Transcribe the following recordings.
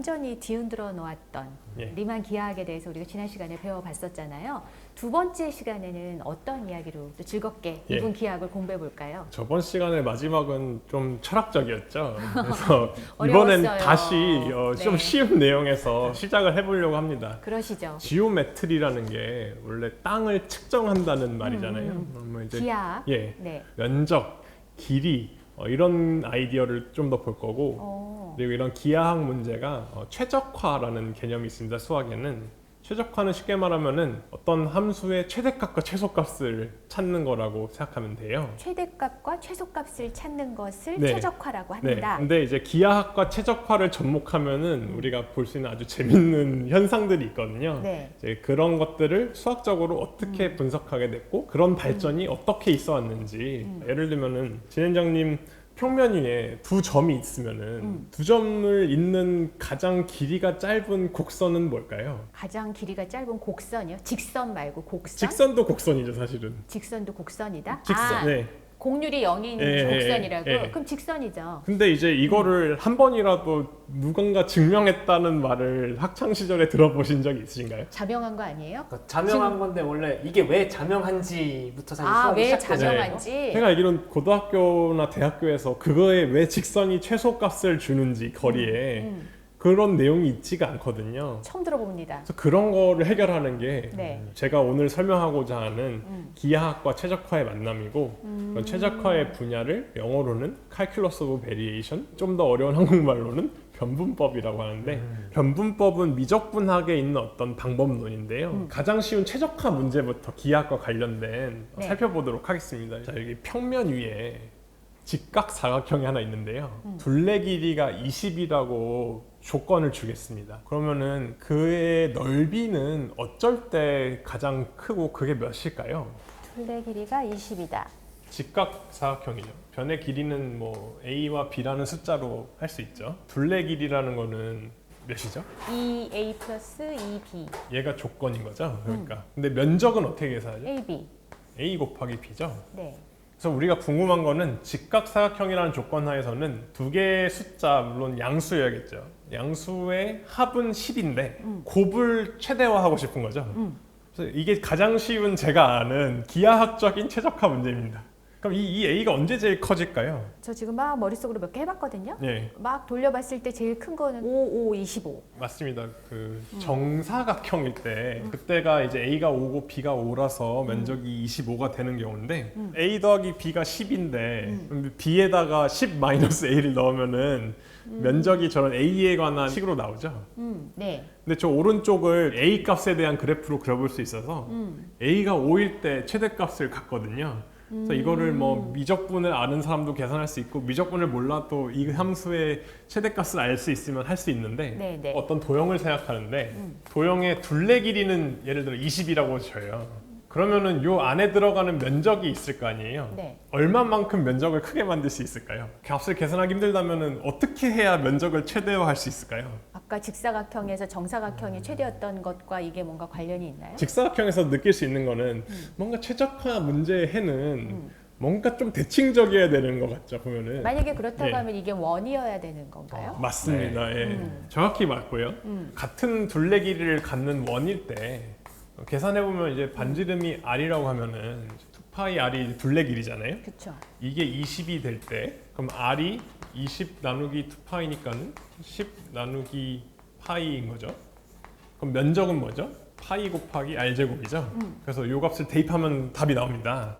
완전히 뒤흔들어 놓았던 예. 리만 기하학에 대해서 우리가 지난 시간에 배워봤었잖아요. 두 번째 시간에는 어떤 이야기로 또 즐겁게 예. 이분 기하학을 공부해 볼까요? 저번 시간의 마지막은 좀 철학적이었죠. 그래서 어려웠어요. 이번엔 다시 어, 좀 네. 쉬운 내용에서 시작을 해보려고 합니다. 그러시죠. 지오메트리라는 게 원래 땅을 측정한다는 말이잖아요. 음. 그러면 이제 기하학. 예 네. 면적, 길이 어, 이런 아이디어를 좀 더 볼 거고 어. 그리고 이런 기하학 문제가 어, 최적화라는 개념이 있습니다. 수학에는 최적화는 쉽게 말하면은 어떤 함수의 최대값과 최소값을 찾는 거라고 생각하면 돼요. 최대값과 최소값을 찾는 것을 네. 최적화라고 네. 합니다. 근데 이제 기하학과 최적화를 접목하면은 우리가 볼 수 있는 아주 재밌는 현상들이 있거든요. 네. 이제 그런 것들을 수학적으로 어떻게 음. 분석하게 됐고 그런 발전이 어떻게 있어 왔는지 음. 예를 들면은 진행장님 평면 위에 두 점이 있으면은 음. 두 점을 잇는 가장 길이가 짧은 곡선은 뭘까요? 가장 길이가 짧은 곡선이요. 직선 말고 곡선. 직선도 곡선이죠, 사실은. 직선도 곡선이다. 직선. 아, 네. 공률이 0인 예, 예, 곡선이라고. 예, 예. 그럼 직선이죠. 근데 이제 이거를 한 번이라도 누군가 증명했다는 말을 학창 시절에 들어보신 적이 있으신가요? 자명한 거 아니에요? 그러니까 자명한 건데 원래 이게 왜 자명한지부터 사실 아, 수업이 왜 시작되잖아요. 자명한지. 제가 알기로는 고등학교나 대학교에서 그거에 왜 직선이 최소값을 주는지 거리에 음, 그런 내용이 있지가 않거든요. 처음 들어봅니다. 그래서 그런 거를 해결하는 게 네. 제가 오늘 설명하고자 하는 음. 기하학과 최적화의 만남이고 음. 그런 최적화의 분야를 영어로는 Calculus of Variation, 좀 더 어려운 한국말로는 변분법이라고 하는데 음. 변분법은 미적분학에 있는 어떤 방법론인데요. 음. 가장 쉬운 최적화 문제부터 기하학과 관련된 네. 살펴보도록 하겠습니다. 자 여기 평면 위에 직각 사각형이 하나 있는데요. 음. 둘레 길이가 20이라고 조건을 주겠습니다. 그러면은 그의 넓이는 어쩔 때 가장 크고 그게 몇일까요? 둘레 길이가 20이다. 직각 사각형이죠. 변의 길이는 뭐 a와 b라는 숫자로 할 수 있죠. 둘레 길이라는 거는 몇이죠? 2a 플러스 2b, 얘가 조건인 거죠. 음. 그러니까. 근데 면적은 어떻게 계산하죠? ab. a 곱하기 b죠. 네. 그래서 우리가 궁금한 거는 직각 사각형이라는 조건 하에서는 두 개의 숫자 물론 양수여야겠죠. 양수의 합은 10인데 음. 곱을 최대화하고 싶은 거죠. 음. 그래서 이게 가장 쉬운 제가 아는 기하학적인 최적화 문제입니다. 그럼 이, 이 a가 언제 제일 커질까요? 저 지금 막 머릿속으로 몇 개 해봤거든요. 예, 막 돌려봤을 때 제일 큰 거는 5, 5, 25. 맞습니다. 그 음. 정사각형일 때 그때가 이제 a가 5고 b가 5라서 면적이 25가 되는 경우인데 음. a 더하기 b가 10인데 음. b에다가 10 마이너스 a를 넣으면은 면적이 저런 a에 관한 식으로 나오죠. 음, 네. 근데 저 오른쪽을 a 값에 대한 그래프로 그려볼 수 있어서 음. a가 5일 때 최대값을 갖거든요. 그래서 이거를 뭐 미적분을 아는 사람도 계산할 수 있고 미적분을 몰라도 이 함수의 최대값을 알 수 있으면 할 수 있는데 네, 네. 어떤 도형을 생각하는데 음. 도형의 둘레 길이는 예를 들어 20이라고 쳐요. 그러면은 요 안에 들어가는 면적이 있을 거 아니에요. 네. 얼마만큼 면적을 크게 만들 수 있을까요? 값을 계산하기 힘들다면은 어떻게 해야 면적을 최대화할 수 있을까요? 아까 직사각형에서 정사각형이 최대였던 것과 이게 뭔가 관련이 있나요? 직사각형에서 느낄 수 있는 거는 음. 뭔가 최적화 문제의 해는 음. 뭔가 좀 대칭적이어야 되는 것 같죠 보면은 만약에 그렇다고 예. 하면 이게 원이어야 되는 건가요? 맞습니다. 예. 음. 정확히 맞고요. 음. 같은 둘레 길이를 갖는 원일 때 계산해 보면 이제 반지름이 r이라고 하면은 2파이 r이 둘레 길이잖아요. 그렇죠. 이게 20이 될 때 그럼 r이 20 나누기 2파이니까는 10 나누기 파이인 거죠. 그럼 면적은 뭐죠? 파이 곱하기 r 제곱이죠. 음. 그래서 요 값을 대입하면 답이 나옵니다.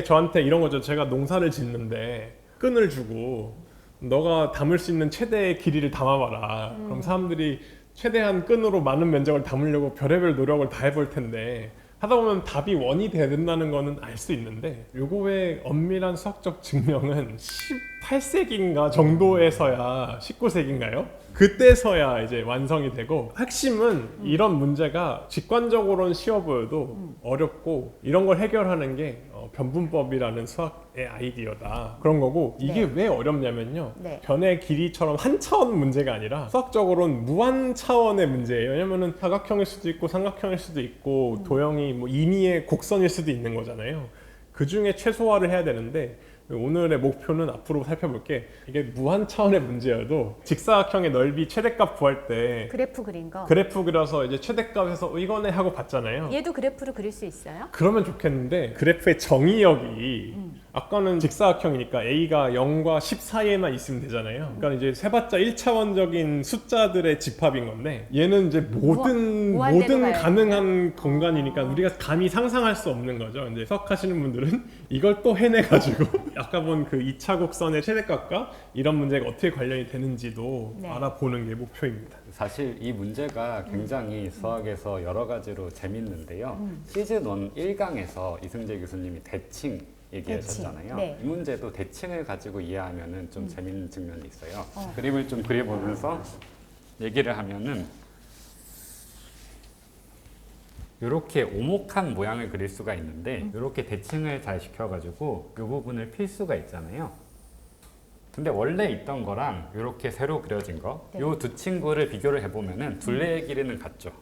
만약에 저한테 이런 거죠. 제가 농사를 짓는데 끈을 주고 너가 담을 수 있는 최대의 길이를 담아봐라. 그럼 사람들이 최대한 끈으로 많은 면적을 담으려고 별의별 노력을 다 해볼 텐데 하다 보면 답이 원이 된다는 거는 알 수 있는데 요거의 엄밀한 수학적 증명은 18세기인가 정도에서야 19세기인가요? 그때서야 이제 완성이 되고 핵심은 이런 문제가 직관적으로는 쉬워 보여도 어렵고 이런 걸 해결하는 게 어, 변분법이라는 수학의 아이디어다 그런 거고 이게 네. 왜 어렵냐면요 네. 변의 길이처럼 한 차원 문제가 아니라 수학적으로는 무한 차원의 문제예요 왜냐면은 사각형일 수도 있고 삼각형일 수도 있고 음. 도형이 뭐 임의의 곡선일 수도 있는 거잖아요 그 중에 최소화를 해야 되는데 오늘의 목표는 앞으로 살펴볼 게 이게 무한 차원의 문제여도 직사각형의 넓이 최대값 구할 때 그래프 그린 거. 그래프 그려서 이제 최대값에서 어, 이거네 하고 봤잖아요. 얘도 그래프로 그릴 수 있어요? 그러면 좋겠는데 그래프의 정의역이 음. 아까는 직사각형이니까 a가 0과 10 사이에만 있으면 되잖아요. 그러니까 이제 세봤자 1차원적인 숫자들의 집합인 건데 얘는 이제 모든 무한- 무한대로 모든 가능한 공간이니까 우리가 감히 상상할 수 없는 거죠. 이제 수학하시는 분들은 이걸 또 해내 가지고 아까 본 그 2차 곡선의 최대값과 이런 문제가 어떻게 관련이 되는지도 네. 알아보는 게 목표입니다. 사실 이 문제가 굉장히 수학에서 여러 가지로 재밌는데요. 음. 시즌 1 1강에서 이승재 교수님이 대칭 얘기하셨잖아요. 네. 이 문제도 대칭을 가지고 이해하면은 좀 재밌는 측면이 있어요. 어. 그림을 좀 그려보면서 얘기를 하면은 이렇게 오목한 모양을 그릴 수가 있는데 음. 이렇게 대칭을 잘 시켜가지고 이 부분을 필 수가 있잖아요. 근데 원래 있던 거랑 이렇게 새로 그려진 거, 네. 이두 친구를 비교를 해보면은 둘레의 길이는 같죠.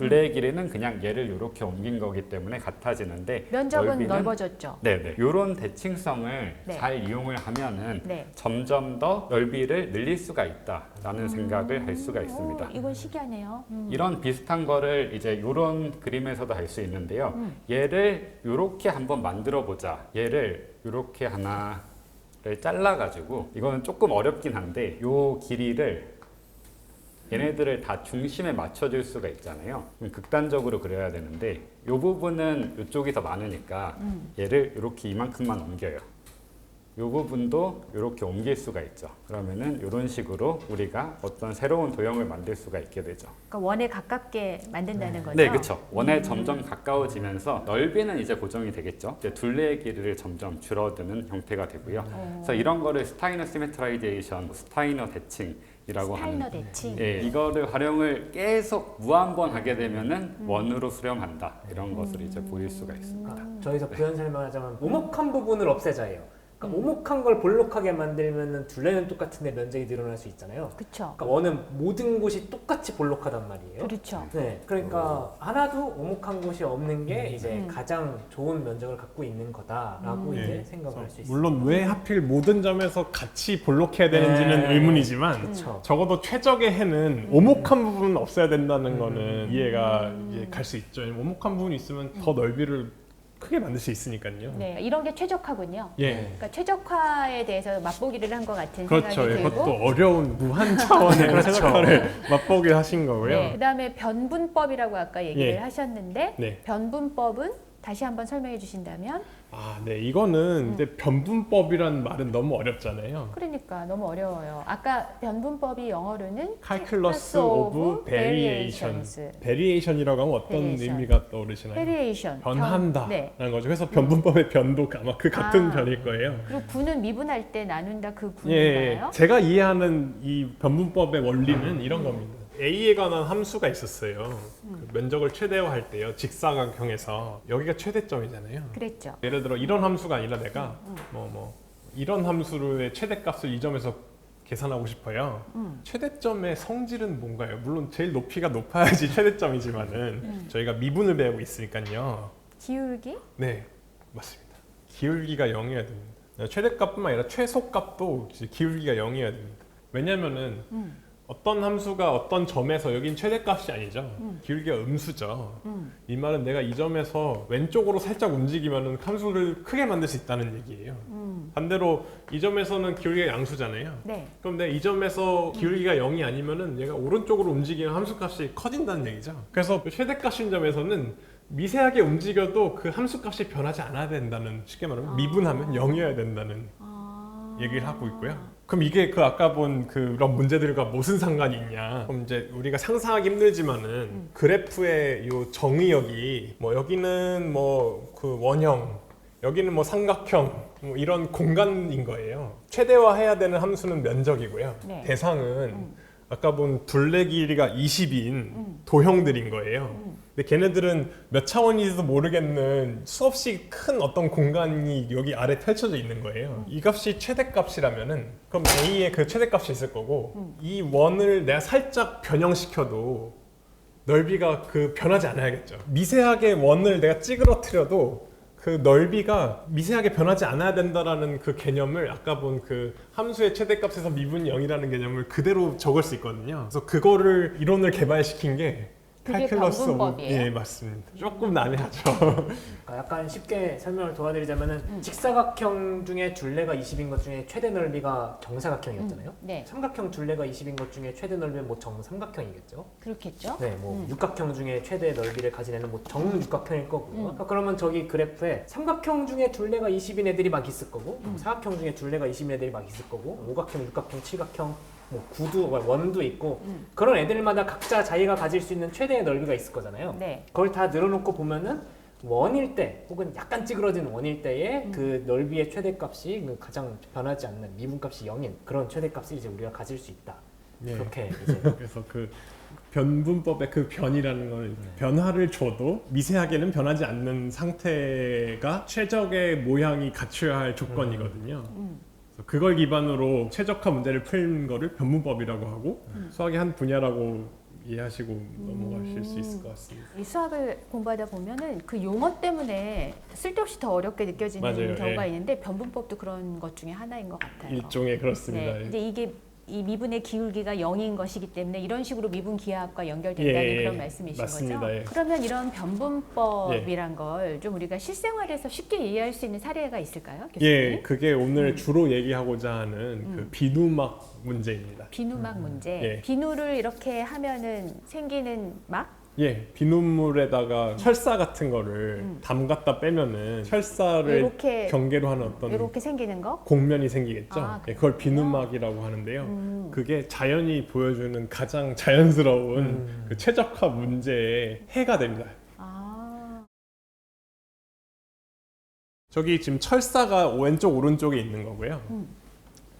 둘레의 길이는 그냥 얘를 이렇게 옮긴 거기 때문에 같아지는데 면적은 넓어졌죠. 네네. 이런 대칭성을 네. 잘 이용을 하면은 네. 점점 더 넓이를 늘릴 수가 있다라는 생각을 할 수가 있습니다. 오, 이건 신기하네요. 음. 이런 비슷한 거를 이제 이런 그림에서도 할 수 있는데요. 음. 얘를 이렇게 한번 만들어 보자. 얘를 이렇게 하나를 잘라 가지고 이거는 조금 어렵긴 한데 요 길이를 얘네들을 다 중심에 맞춰줄 수가 있잖아요. 극단적으로 그려야 되는데 요 부분은 이쪽이 더 많으니까 음. 얘를 이렇게 이만큼만 옮겨요. 요 부분도 이렇게 옮길 수가 있죠. 그러면은 이런 식으로 우리가 어떤 새로운 도형을 만들 수가 있게 되죠. 그러니까 원에 가깝게 만든다는 거죠. 네, 그렇죠. 원에 점점 가까워지면서 넓이는 이제 고정이 되겠죠. 이제 둘레의 길이를 점점 줄어드는 형태가 되고요. 어. 그래서 이런 거를 스타이너 시메트라이제이션, 스타이너 대칭 이라고 하는. 대칭. 예, 이거를 활용을 계속 무한 번 하게 되면은 음. 원으로 수렴한다 이런 것을 이제 보일 수가 있습니다. 그러니까 저희서 부연 설명하자면 오목한 부분을 없애자예요. 그러니까 음. 오목한 걸 볼록하게 만들면은 둘레는 똑같은데 면적이 늘어날 수 있잖아요. 그렇죠. 그러니까 원은 모든 곳이 똑같이 볼록하단 말이에요. 그렇죠. 네, 그러니까 하나도 오목한 곳이 없는 게 이제 음. 가장 좋은 면적을 갖고 있는 거다라고 음. 이제 네. 생각을 할 수 있어요. 물론 왜 하필 모든 점에서 같이 볼록해야 되는지는 네. 의문이지만 그렇죠. 적어도 최적의 해는 오목한 부분은 없어야 된다는 음. 거는 이해가 이제 갈 수 있죠. 오목한 부분이 있으면 더 넓이를 크게 만들 수 있으니까요. 네, 이런 게 최적화군요. 예. 그러니까 최적화에 대해서 맛보기를 한 것 같은 그렇죠. 생각이 이것도 들고. 어려운 무한 차원의 그렇죠. 최적화를 맛보게 하신 거고요. 네, 그다음에 변분법이라고 아까 얘기를 예. 하셨는데 네. 변분법은 다시 한번 설명해 주신다면 아, 네. 이거는 이제 변분법이란 말은 너무 어렵잖아요. 그러니까 너무 어려워요. 아까 변분법이 영어로는 Calculus of Variation. 베리에이션이라고 하면 어떤 Variation. 의미가 떠오르시나요? Variation. 변한다라는 네. 거죠. 그래서 변분법의 변도 아마 그 같은 아. 변일 거예요. 그리고 분은 미분할 때 나눈다 그 예, 예. 분인가요? 제가 이해하는 이 변분법의 원리는 이런 겁니다. A에 관한 함수가 있었어요. 음. 그 면적을 최대화할 때요. 직사각형에서 여기가 최대점이잖아요. 그랬죠. 예를 들어 이런 함수가 아니라 내가 음, 뭐뭐 이런 함수의 최대값을 이 점에서 계산하고 싶어요. 음. 최대점의 성질은 뭔가요? 물론 제일 높이가 높아야지 최대점이지만은 음. 저희가 미분을 배우고 있으니까요. 기울기? 네, 맞습니다. 기울기가 0이어야 됩니다. 최대값뿐만 아니라 최소값도 이제 기울기가 0이어야 됩니다. 왜냐면은 음. 어떤 함수가 어떤 점에서 여긴 최대값이 아니죠. 음. 기울기가 음수죠. 음. 이 말은 내가 이 점에서 왼쪽으로 살짝 움직이면은 함수를 크게 만들 수 있다는 얘기예요. 음. 반대로 이 점에서는 기울기가 양수잖아요. 네. 그럼 내가 이 점에서 기울기가 0이 아니면은 얘가 오른쪽으로 움직이면 함수값이 커진다는 얘기죠. 그래서 최대값인 점에서는 미세하게 움직여도 그 함수값이 변하지 않아야 된다는 쉽게 말하면 아. 미분하면 0이어야 된다는 아. 얘기를 하고 있고요. 그럼 이게 그 아까 본 그런 문제들과 무슨 상관이 있냐? 그럼 이제 우리가 상상하기 힘들지만은 그래프의 요 정의역이 뭐 여기는 뭐 그 원형, 여기는 뭐 삼각형 뭐 이런 공간인 거예요. 최대화해야 되는 함수는 면적이고요. 네. 대상은 음. 아까 본 둘레 길이가 20인 음. 도형들인 거예요. 음. 근데 걔네들은 몇 차원인지도 모르겠는 수없이 큰 어떤 공간이 여기 아래 펼쳐져 있는 거예요. 이 값이 최대값이라면은 그럼 A의 그 최대값이 있을 거고 이 원을 내가 살짝 변형시켜도 넓이가 그 변하지 않아야겠죠. 미세하게 원을 내가 찌그러뜨려도 그 넓이가 미세하게 변하지 않아야 된다라는 그 개념을 아까 본 그 함수의 최대값에서 미분 0이라는 개념을 그대로 적을 수 있거든요. 그래서 그거를 이론을 개발시킨 게 그게 칼큘러스 오브- 변분법이에요? 예, 맞습니다. 조금 난해하죠. 그러니까 약간 쉽게 설명을 도와드리자면은 음. 직사각형 중에 둘레가 20인 것 중에 최대 넓이가 정사각형이었잖아요. 네, 삼각형 둘레가 20인 것 중에 최대 넓이는 뭐 정삼각형이겠죠. 그렇겠죠. 네, 뭐 음. 육각형 중에 최대 넓이를 가진 애는 뭐 정육각형일 거고요. 음. 그러니까 그러면 저기 그래프에 삼각형 중에 둘레가 20인 애들이 막 있을 거고, 음. 사각형 중에 둘레가 20인 애들이 막 있을 거고, 오각형, 육각형, 칠각형, 뭐 구두, 원도 있고 음. 그런 애들마다 각자 자기가 가질 수 있는 최대의 넓이가 있을 거잖아요. 네, 그걸 다 늘어놓고 보면은 원일 때 혹은 약간 찌그러진 원일 때의 음. 그 넓이의 최대값이 그 가장 변하지 않는 미분값이 0인 그런 최대값을 이제 우리가 가질 수 있다. 예. 그렇게 이제 그래서 그 변분법의 그 변이라는 건 변화를 줘도 미세하게는 변하지 않는 상태가 최적의 모양이 갖춰야 할 조건이거든요. 음. 그래서 그걸 기반으로 최적화 문제를 푼 거를 변분법이라고 하고 음. 수학의 한 분야라고 이해하시고 넘어가실 수 있을 것 같습니다. 이 수학을 공부하다 보면은 그 용어 때문에 쓸데없이 더 어렵게 느껴지는 맞아요, 경우가 예. 있는데 변분법도 그런 것 중에 하나인 것 같아요. 일종의 그렇습니다. 네, 이제 이게 이 미분의 기울기가 0인 것이기 때문에 이런 식으로 미분 기하학과 연결된다는 예, 예, 그런 예. 말씀이신 맞습니다, 거죠? 예. 그러면 이런 변분법이란 걸좀 우리가 실생활에서 쉽게 이해할 수 있는 사례가 있을까요? 교수님? 예, 그게 오늘 음. 주로 얘기하고자 하는 그 음. 비누막 문제입니다. 비누막 문제. 예. 비누를 이렇게 하면은 생기는 막? 예, 비눗물에다가 철사 같은 거를 음. 담갔다 빼면은 철사를 이렇게 경계로 하는 어떤 이렇게 생기는 거? 곡면이 생기겠죠. 아, 예, 그걸 그렇군요. 비누막이라고 하는데요. 음. 그게 자연이 보여주는 가장 자연스러운 음. 그 최적화 문제의 해가 됩니다. 아, 저기 지금 철사가 왼쪽 오른쪽에 있는 거고요. 음.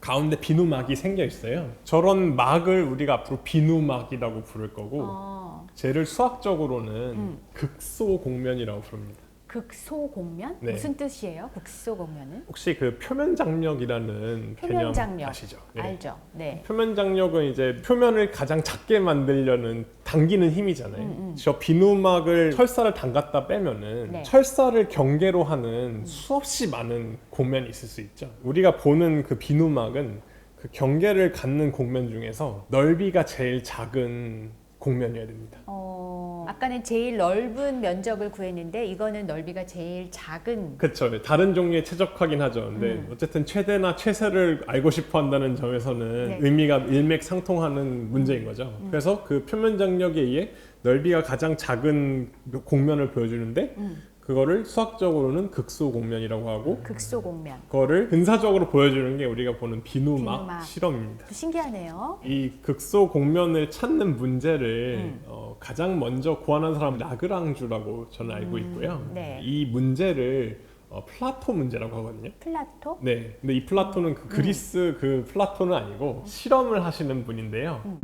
가운데 비누막이 생겨 있어요. 저런 막을 우리가 앞으로 비누막이라고 부를 거고 어, 쟤를 수학적으로는 음. 극소 공면이라고 부릅니다. 극소공면? 네. 무슨 뜻이에요? 극소공면은? 혹시 그 표면 장력이라는 표면 개념 장력. 아시죠? 네. 알죠. 네. 표면 장력은 이제 표면을 가장 작게 만들려는 당기는 힘이잖아요. 음, 음. 저 비누막을 철사를 담갔다 빼면은 네. 철사를 경계로 하는 수없이 많은 곡면이 있을 수 있죠. 우리가 보는 그 비누막은 그 경계를 갖는 곡면 중에서 넓이가 제일 작은 곡면이어야 됩니다. 어, 아까는 제일 넓은 면적을 구했는데 이거는 넓이가 제일 작은 그렇죠. 다른 종류의 최적화긴 하죠. 근데 음. 어쨌든 최대나 최세를 알고 싶어 한다는 점에서는 네. 의미가 일맥상통하는 문제인 거죠. 음. 그래서 그 표면 장력에 의해 넓이가 가장 작은 곡면을 보여주는데 음, 그거를 수학적으로는 극소 곡면이라고 하고 극소공면. 그거를 근사적으로 보여주는 게 우리가 보는 비누막, 비누막. 실험입니다. 신기하네요. 이 극소 곡면을 찾는 문제를 음. 어, 가장 먼저 고안한 사람은 라그랑주라고 저는 알고 있고요. 네. 이 문제를 어, 플라토 문제라고 하거든요. 플라토? 네, 근데 이 플라토는 음. 그 그리스 그 플라토는 아니고 실험을 하시는 분인데요. 음.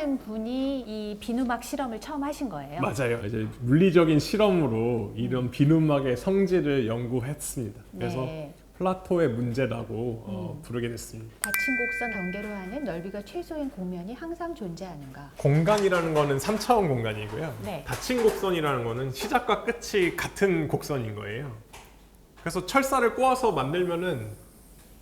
플라토라는 분이 이 비누막 실험을 처음 하신 거예요. 맞아요. 이제 물리적인 실험으로 이런 비누막의 성질을 연구했습니다. 그래서 네. 플라토의 문제라고 어, 음. 부르게 됐습니다. 닫힌 곡선 경계로 하는 넓이가 최소인 곡면이 항상 존재하는가? 공간이라는 거는 3차원 공간이고요. 네. 닫힌 곡선이라는 거는 시작과 끝이 같은 곡선인 거예요. 그래서 철사를 꼬아서 만들면은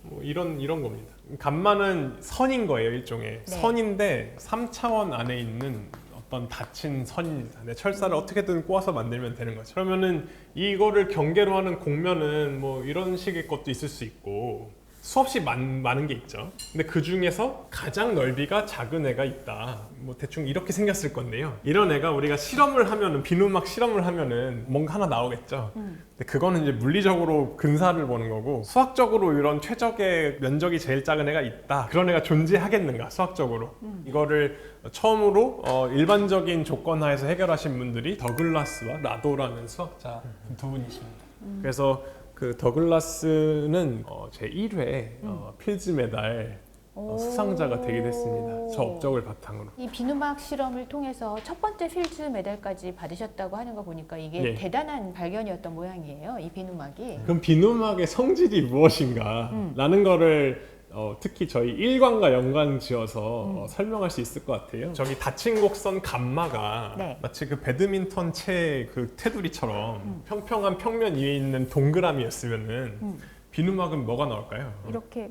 뭐 이런 이런 겁니다. 간만은 선인 거예요, 일종의 네. 선인데 3차원 안에 있는 어떤 닫힌 선입니다. 근데 철사를 어떻게든 꼬아서 만들면 되는 거죠. 그러면은 이거를 경계로 하는 곡면은 뭐 이런 식의 것도 있을 수 있고 수없이 많, 많은 게 있죠. 근데 그 중에서 가장 넓이가 작은 애가 있다. 뭐 대충 이렇게 생겼을 건데요. 이런 애가 우리가 실험을 하면은 비누막 실험을 하면은 뭔가 하나 나오겠죠. 음. 근데 그거는 이제 물리적으로 근사를 보는 거고 수학적으로 이런 최적의 면적이 제일 작은 애가 있다. 그런 애가 존재하겠는가 수학적으로 음. 이거를 처음으로 어, 일반적인 조건 하에서 해결하신 분들이 더글라스와 라도라는 수학자 두 분이십니다. 음. 그래서 그 더글라스는 어, 제 1회 어, 필즈 메달 어, 수상자가 되게 됐습니다. 저 업적을 바탕으로. 이 비누막 실험을 통해서 첫 번째 필즈 메달까지 받으셨다고 하는 거 보니까 이게 예. 대단한 발견이었던 모양이에요. 이 비누막이. 그럼 비누막의 성질이 무엇인가? 음. 라는 거를 어, 특히 저희 일관과 연관 지어서 어, 설명할 수 있을 것 같아요. 저기 닫힌 곡선 감마가 네. 마치 그 배드민턴 채 그 테두리처럼 평평한 평면 위에 있는 동그라미였으면은 음. 비누막은 뭐가 나올까요? 이렇게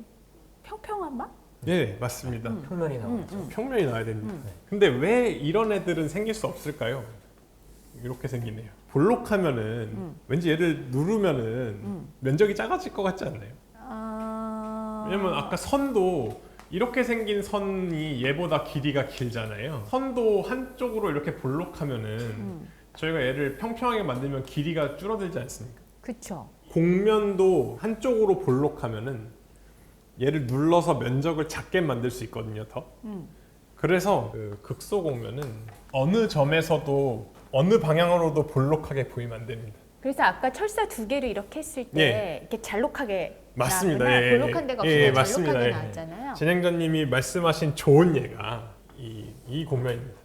평평한 막? 예, 맞습니다. 평면이 나오죠. 음. 평면이 나야 됩니다. 음. 근데 왜 이런 애들은 생길 수 없을까요? 이렇게 생기네요. 볼록하면은 음. 왠지 얘를 누르면은 음. 면적이 작아질 것 같지 않나요? 아... 왜냐면 아까 선도 이렇게 생긴 선이 얘보다 길이가 길잖아요. 선도 한쪽으로 이렇게 볼록하면은 음. 저희가 얘를 평평하게 만들면 길이가 줄어들지 않습니까? 그쵸. 곡면도 한쪽으로 볼록하면은 얘를 눌러서 면적을 작게 만들 수 있거든요. 더. 음. 그래서 그 극소 곡면은 어느 점에서도 어느 방향으로도 볼록하게 보이면 안 됩니다. 그래서 아까 철사 두 개를 이렇게 했을 때 예. 이렇게 잘록하게 맞습니다. 예, 예, 볼록한 데가 예, 없이 예, 예, 맞습니다. 잘록하게 예. 나왔잖아요. 진행자님이 말씀하신 좋은 예가 이, 이 곡면입니다.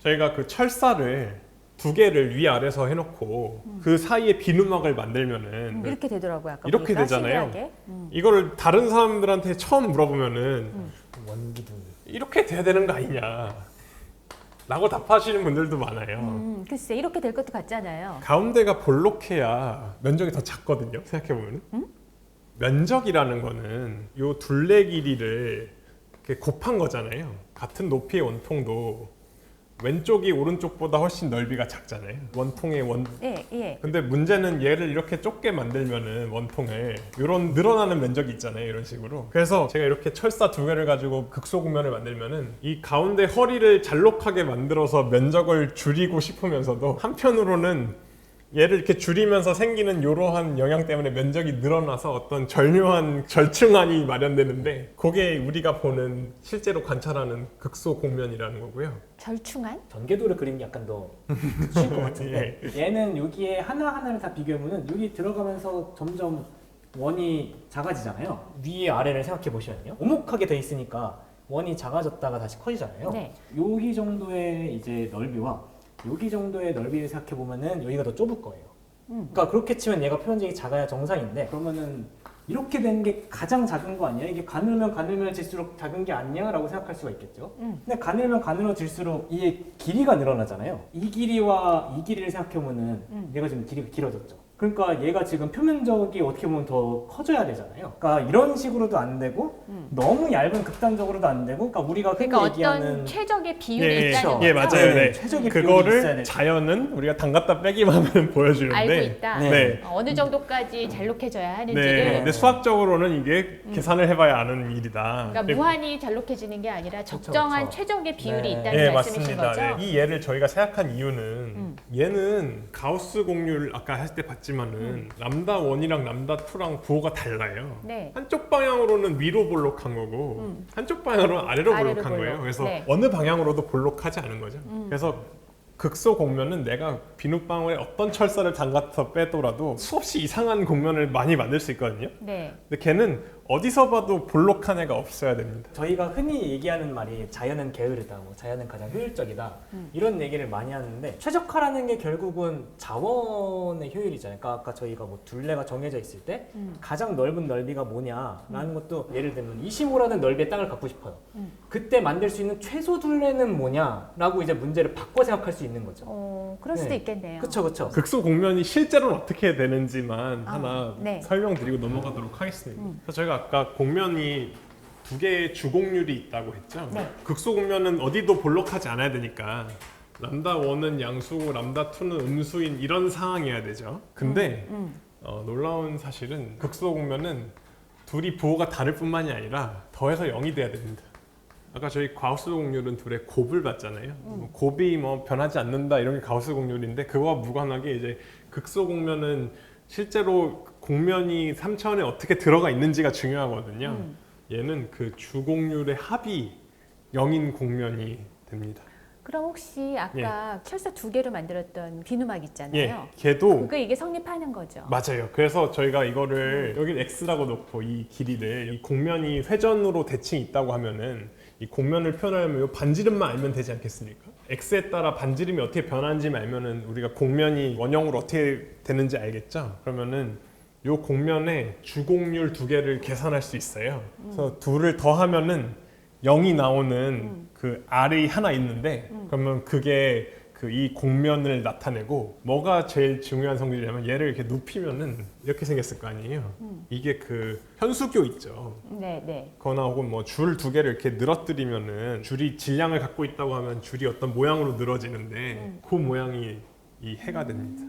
저희가 그 철사를 두 개를 위 아래서 해놓고 그 사이에 비누막을 만들면은 음, 이렇게 되더라고요. 아까 이렇게 보니까 되잖아요. 음. 이거를 다른 사람들한테 처음 물어보면은 원기둥. 이렇게 돼야 되는 거 아니냐 라고 답하시는 분들도 많아요. 음, 글쎄 이렇게 될 것도 같잖아요. 가운데가 볼록해야 면적이 더 작거든요. 생각해 보면 음? 면적이라는 거는 요 둘레 길이를 이렇게 곱한 거잖아요. 같은 높이의 원통도 왼쪽이 오른쪽보다 훨씬 넓이가 작잖아요. 원통의 원. 예, 예. 근데 문제는 얘를 이렇게 좁게 만들면은 원통을 이런 늘어나는 면적이 있잖아요. 이런 식으로. 그래서 제가 이렇게 철사 두 개를 가지고 극소국면을 만들면은 이 가운데 허리를 잘록하게 만들어서 면적을 줄이고 싶으면서도 한편으로는 얘를 이렇게 줄이면서 생기는 이러한 영향 때문에 면적이 늘어나서 어떤 절묘한 절충안이 마련되는데 그게 우리가 보는 실제로 관찰하는 극소 곡면이라는 거고요. 절충안? 전개도를 그리는 게 약간 더 쉬울 것 같은데 예. 얘는 여기에 하나 하나를 다 비교해보면 여기 들어가면서 점점 원이 작아지잖아요. 위에 아래를 생각해 보시면요. 오목하게 돼 있으니까 원이 작아졌다가 다시 커지잖아요. 네. 여기 정도의 이제 넓이와 여기 정도의 넓이를 생각해 보면은 여기가 더 좁을 거예요. 음. 그러니까 그렇게 치면 얘가 표면적이 작아야 정상인데 그러면은 이렇게 된 게 가장 작은 거 아니야? 이게 가늘면 가늘면질수록 작은 게 아니야 라고 생각할 수가 있겠죠. 음. 근데 가늘면 가늘어질수록 이 길이가 늘어나잖아요. 이 길이와 이 길이를 생각해 보면은 음. 얘가 지금 길이가 길어졌죠. 그러니까 얘가 지금 표면적이 어떻게 보면 더 커져야 되잖아요. 그러니까 이런 식으로도 안 되고 음. 너무 얇은 극단적으로도 안 되고 그러니까 우리가 흔히 그러니까 얘기하는 어떤 최적의 비율이 예, 있다는 예, 거죠. 맞아요. 네. 최적의 비율이 있어야 그거를 돼. 자연은 우리가 담갔다 빼기만 하면 보여주는데 알고 있다. 네. 네. 어, 어느 정도까지 잘록해져야 하는지를. 네. 근데 수학적으로는 이게 계산을 해봐야 아는 일이다. 그러니까 네. 무한히 잘록해지는 게 아니라 적정한 그쵸. 최적의 비율이 네. 있다는 예, 말씀이신 맞습니다. 거죠. 네. 이 예를 저희가 생각한 이유는 음. 얘는 가우스 공률 아까 했을 때 봤 지만은 음. 람다 1이랑 람다 2랑 부호가 달라요. 네. 한쪽 방향으로는 위로 볼록한 거고 음. 한쪽 방향으로는 아래로, 아래로 볼록한 볼록. 거예요. 그래서 네. 어느 방향으로도 볼록하지 않은 거죠. 음. 그래서 극소 곡면은 내가 비눗방울에 어떤 철사를 담가서 빼더라도 수없이 이상한 곡면을 많이 만들 수 있거든요. 네. 근데 걔는 어디서 봐도 볼록한 애가 없어야 됩니다. 저희가 흔히 얘기하는 말이 자연은 게으르다, 뭐 자연은 가장 효율적이다 음. 이런 얘기를 많이 하는데 최적화라는 게 결국은 자원의 효율이잖아요. 그러니까 아까 저희가 뭐 둘레가 정해져 있을 때 음. 가장 넓은 넓이가 뭐냐라는 것도 예를 들면 25라는 넓이의 땅을 갖고 싶어요. 음. 그때 만들 수 있는 최소 둘레는 뭐냐라고 이제 문제를 바꿔 생각할 수 있는 거죠. 어, 그럴 수도 네. 있겠네요. 그렇죠, 그렇죠. 극소 곡면이 실제로는 어떻게 되는지만 아, 하나 네. 설명드리고 넘어가도록 하겠습니다. 음. 그래서 저희가 아까 곡면이 두 개의 주곡률이 있다고 했죠. 네. 극소 곡면은 어디도 볼록하지 않아야 되니까 람다 1은 양수고 람다 2는 음수인 이런 상황이어야 되죠. 근데 음. 어, 놀라운 사실은 극소 곡면은 둘이 부호가 다를 뿐만이 아니라 더해서 0이 돼야 됩니다. 아까 저희 가우스 곡률은 둘의 곱을 봤잖아요. 뭐 곱이 뭐 변하지 않는다 이런 게 가우스 곡률인데 그거와 무관하게 이제 극소 곡면은 실제로 곡면이 3차원에 어떻게 들어가 있는지가 중요하거든요. 음. 얘는 그 주곡률의 합이 0인 곡면이 됩니다. 그럼 혹시 아까 철사 두 개로 만들었던 비누막 있잖아요. 예, 걔도 그러니까 이게 성립하는 거죠. 맞아요. 그래서 저희가 이거를 여기 X라고 놓고 이 길이를 이 곡면이 회전으로 대칭이 있다고 하면은 이 곡면을 표현하려면 이 반지름만 알면 되지 않겠습니까? X에 따라 반지름이 어떻게 변하는지 알면은 우리가 곡면이 원형으로 어떻게 되는지 알겠죠? 그러면은 이 곡면에 주곡률 두 개를 계산할 수 있어요. 그래서 둘을 더하면은 0이 나오는 그 R이 하나 있는데 그러면 그게 그 이 곡면을 나타내고 뭐가 제일 중요한 성질이냐면 얘를 이렇게 눕히면은 이렇게 생겼을 거 아니에요. 이게 그 현수교 있죠. 네, 네. 거나 혹은 뭐 줄 두 개를 이렇게 늘어뜨리면은 줄이 질량을 갖고 있다고 하면 줄이 어떤 모양으로 늘어지는데 그 모양이 이 해가 됩니다.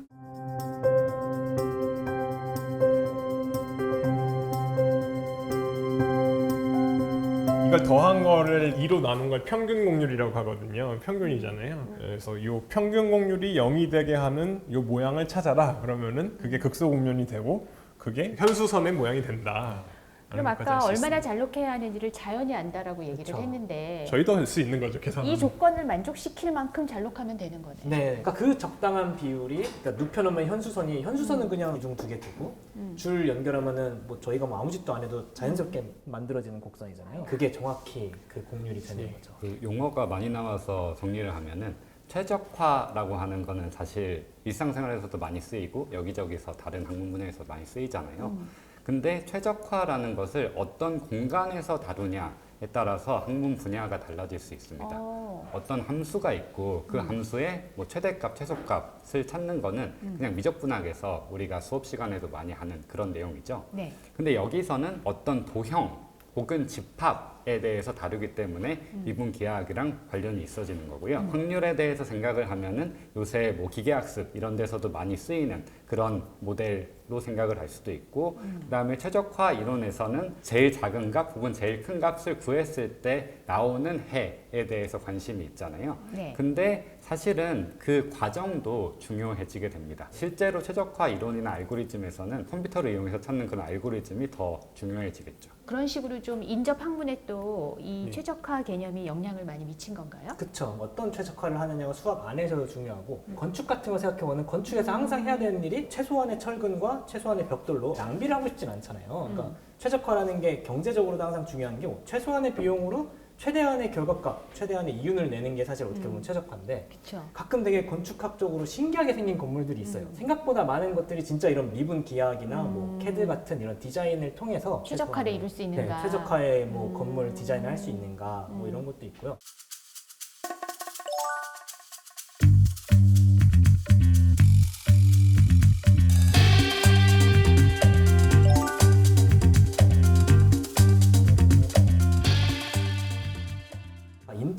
이걸 더한 거를 2로 나눈 걸 평균 곡률이라고 하거든요. 평균이잖아요. 그래서 이 평균 곡률이 0이 되게 하는 이 모양을 찾아라. 그러면은 그게 극소 곡면이 되고 그게 현수선의 모양이 된다. 그럼 아까 얼마나. 잘록해야 하는지를 자연이 안다라고 얘기를 그쵸. 했는데 저희도 할 수 있는 거죠 계산. 이 조건을 만족시킬 만큼 잘록하면 되는 거네. 네, 그러니까 그 적당한 비율이 그러니까 눕혀놓으면 현수선이 현수선은 그냥 이중 두 개 두고 음. 줄 연결하면 뭐 저희가 뭐 아무 짓도 안 해도 자연스럽게 만들어지는 곡선이잖아요. 그게 정확히 그 곡률이 되는 거죠. 그 용어가 많이 나와서 정리를 하면은 최적화라고 하는 거는 사실 일상생활에서도 많이 쓰이고 여기저기서 다른 학문 분야에서 많이 쓰이잖아요. 음. 근데 최적화라는 것을 어떤 공간에서 다루냐에 따라서 학문 분야가 달라질 수 있습니다. 어, 어떤 함수가 있고 그 함수의 뭐 최대값, 최소값을 찾는 거는 그냥 미적분학에서 우리가 수업 시간에도 많이 하는 그런 내용이죠. 네. 근데 여기서는 어떤 도형 혹은 집합 에 대해서 다루기 때문에 미분 기하학이랑 관련이 있어지는 거고요. 확률에 대해서 생각을 하면은 요새 뭐 기계학습 이런 데서도 많이 쓰이는 그런 모델로 생각을 할 수도 있고 그다음에 최적화 이론에서는 제일 작은 값 혹은 제일 큰 값을 구했을 때 나오는 해에 대해서 관심이 있잖아요. 네. 근데 사실은 그 과정도 중요해지게 됩니다. 실제로 최적화 이론이나 알고리즘에서는 컴퓨터를 이용해서 찾는 그런 알고리즘이 더 중요해지겠죠. 그런 식으로 좀 인접 학문에 또 이 네. 최적화 개념이 영향을 많이 미친 건가요? 그쵸. 어떤 최적화를 하느냐가 수학 안에서도 중요하고 건축 같은 거 생각해보면 건축에서 항상 해야 되는 일이 최소한의 철근과 최소한의 벽돌로 낭비를 하고 싶진 않잖아요. 그러니까 최적화라는 게 경제적으로도 항상 중요한 게 최소한의 비용으로 최대한의 결과값, 최대한의 이윤을 내는 게 사실 어떻게 보면 최적화인데 그렇죠. 가끔 되게 건축학적으로 신기하게 생긴 건물들이 있어요. 생각보다 많은 것들이 진짜 이런 미분 기하학이나 뭐 음. 캐드 같은 이런 디자인을 통해서 최적화를 이룰 수 네, 있는가? 최적화의 뭐 음. 건물 디자인을 할 수 있는가 뭐 음. 이런 것도 있고요.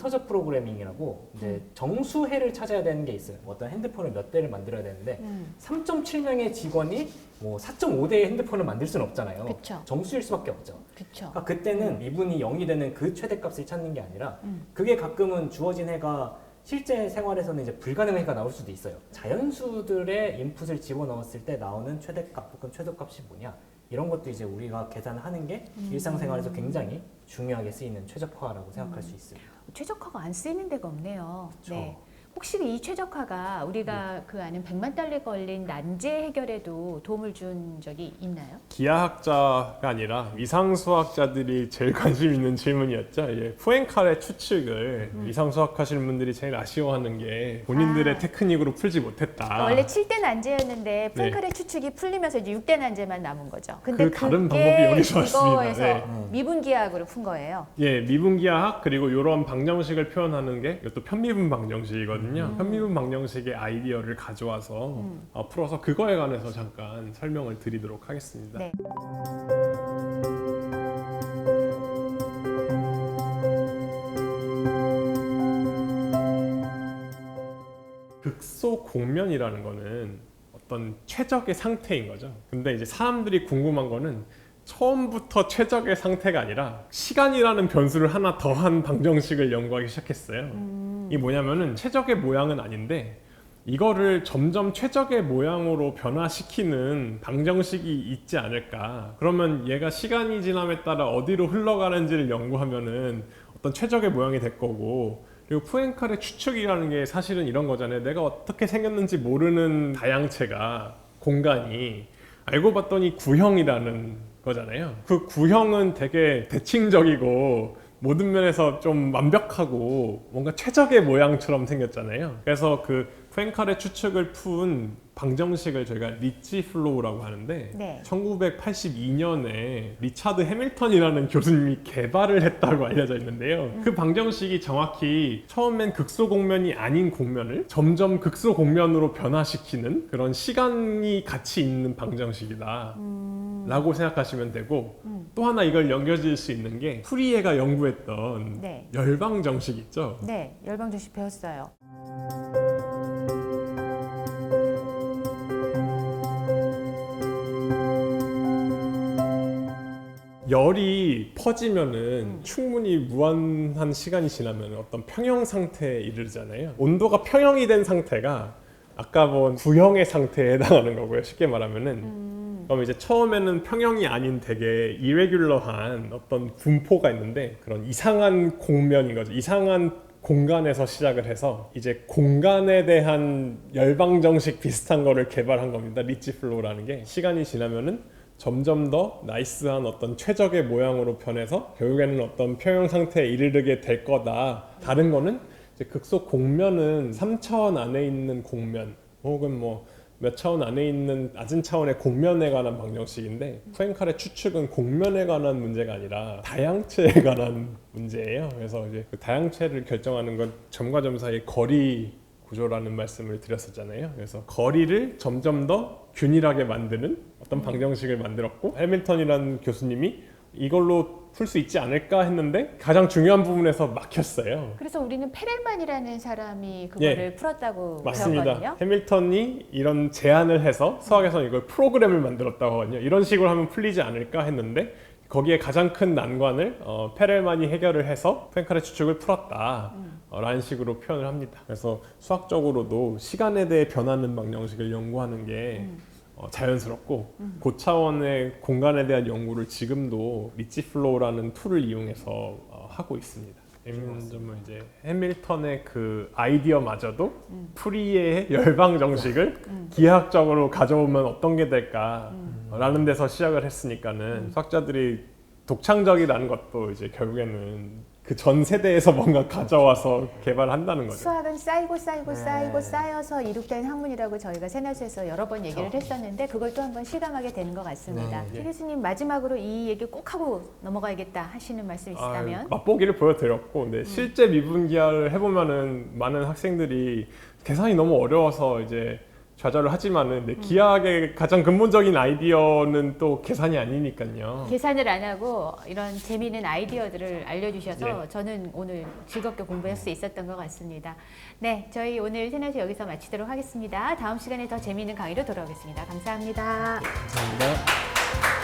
아, 인터저 프로그래밍이라고 이제 정수해를 찾아야 되는 게 있어요. 뭐 어떤 핸드폰을 몇 대를 만들어야 되는데 음. 3.7명의 직원이 뭐 4.5대의 핸드폰을 만들 수는 없잖아요. 그쵸. 정수일 수밖에 없죠. 그러니까 그때는 미분이 0이 되는 그 최대값을 찾는 게 아니라 음. 그게 가끔은 주어진 해가 실제 생활에서는 이제 불가능한 해가 나올 수도 있어요. 자연수들의 인풋을 집어넣었을 때 나오는 최대값 혹은 최소값이 뭐냐 이런 것도 이제 우리가 계산하는 게 음. 일상생활에서 굉장히 중요하게 쓰이는 최적화라고 생각할 수 있습니다. 최적화가 안 쓰이는 데가 없네요. 그쵸. 네. 혹시 이 최적화가 우리가 그 아는 100만 달러 걸린 난제 해결에도 도움을 준 적이 있나요? 기하학자가 아니라 위상수학자들이 제일 관심 있는 질문이었죠. 예, 푸엔칼의 추측을 위상수학 하시는 분들이 제일 아쉬워하는 게 본인들의 아. 테크닉으로 풀지 못했다. 원래 7대 난제였는데 푸엔칼의 추측이 풀리면서 이제 6대 난제만 남은 거죠. 근데 그 다른 그게 방법이 여기서 왔습니다. 이거에서 네. 미분기하학으로 푼 거예요. 예, 미분기하학 그리고 이런 방정식을 표현하는 게 이것도 편미분 방정식이거든요. 편미분 방정식의 아이디어를 가져와서 음. 어, 풀어서 그거에 관해서 잠깐 설명을 드리도록 하겠습니다. 네. 극소 공면이라는 거는 어떤 최적의 상태인 거죠. 근데 이제 사람들이 궁금한 거는 처음부터 최적의 상태가 아니라 시간이라는 변수를 하나 더한 방정식을 연구하기 시작했어요. 음. 이 뭐냐면은 최적의 모양은 아닌데 이거를 점점 최적의 모양으로 변화시키는 방정식이 있지 않을까. 그러면 얘가 시간이 지남에 따라 어디로 흘러가는지를 연구하면은 어떤 최적의 모양이 될 거고 그리고 푸엔칼의 추측이라는 게 사실은 이런 거잖아요. 내가 어떻게 생겼는지 모르는 다양체가 공간이 알고 봤더니 구형이라는 거잖아요. 그 구형은 되게 대칭적이고 모든 면에서 좀 완벽하고 뭔가 최적의 모양처럼 생겼잖아요. 그래서 그 푸엔칼의 추측을 푼 방정식을 저희가 리치 플로우라고 하는데 네. 1982년에 리차드 해밀턴이라는 교수님이 개발을 했다고 알려져 있는데요. 그 방정식이 정확히 처음엔 극소 공면이 아닌 공면을 점점 극소 공면으로 변화시키는 그런 시간이 같이 있는 방정식이다. 라고 생각하시면 되고 또 하나 이걸 연결지을 수 있는 게 프리에가 연구했던 네. 열방 정식 있죠. 네, 열방조식 배웠어요. 열이 퍼지면은 충분히 무한한 시간이 지나면 어떤 평형 상태에 이르잖아요. 온도가 평형이 된 상태가 아까 본 구형의 상태에 해당하는 거고요. 쉽게 말하면은 그럼 이제 처음에는 평형이 아닌 되게 이레귤러한 어떤 분포가 있는데 그런 이상한 공면인 거죠. 이상한 공간에서 시작을 해서 이제 공간에 대한 열방 정식 비슷한 거를 개발한 겁니다. 리치 플로우라는 게 시간이 지나면은 점점 더 나이스한 어떤 최적의 모양으로 변해서 결국에는 어떤 평형 상태에 이르게 될 거다. 다른 거는 극속 공면은 3차원 안에 있는 공면 혹은 뭐 몇 차원 안에 있는 낮은 차원의 공면에 관한 방정식인데 푸엔칼의 추측은 공면에 관한 문제가 아니라 다양체에 관한 문제예요. 그래서 이제 그 다양체를 결정하는 건 점과 점 사이의 거리 구조라는 말씀을 드렸었잖아요. 그래서 거리를 점점 더 균일하게 만드는 어떤 방정식을 만들었고 해밀턴이라는 교수님이 이걸로 풀 수 있지 않을까 했는데 가장 중요한 부분에서 막혔어요. 그래서 우리는 페렐만이라는 사람이 그거를 풀었다고 예. 맞습니다. 배웠거든요. 해밀턴이 이런 제안을 해서 수학에서는 이걸 프로그램을 만들었다고 하거든요. 이런 식으로 하면 풀리지 않을까 했는데 거기에 가장 큰 난관을 어, 페렐만이 해결을 해서 펜칼의 추측을 풀었다. 어, 라는 식으로 표현을 합니다. 그래서 수학적으로도 시간에 대해 변하는 방정식을 연구하는 게 어, 자연스럽고 고차원의 공간에 대한 연구를 지금도 리치 플로우라는 툴을 이용해서 어, 하고 있습니다. 재밌는 점은 이제 해밀턴의 그 아이디어마저도 프리의 열방 정식을 기하학적으로 가져오면 어떤 게 될까라는 데서 시작을 했으니까는 수학자들이 독창적이라는 것도 이제 결국에는 그 전 세대에서 뭔가 가져와서 개발한다는 거죠. 수학은 쌓이고 쌓이고 네. 쌓이고 쌓여서 이룩된 학문이라고 저희가 세나수에서 여러 번 얘기를 그렇죠. 했었는데 그걸 또 한번 실감하게 되는 것 같습니다. 네, 최 교수님 마지막으로 이 얘기 꼭 하고 넘어가야겠다 하시는 말씀 있으시다면? 아, 맛보기를 보여드렸고, 근데 실제 미분기하를 해보면은 많은 학생들이 계산이 너무 어려워서 이제 좌절을 하지만은 근데 기하학의 가장 근본적인 아이디어는 또 계산이 아니니까요. 계산을 안 하고 이런 재미있는 아이디어들을 알려주셔서 예. 저는 오늘 즐겁게 공부할 수 있었던 것 같습니다. 네, 저희 오늘 세나수 여기서 마치도록 하겠습니다. 다음 시간에 더 재미있는 강의로 돌아오겠습니다. 감사합니다. 감사합니다.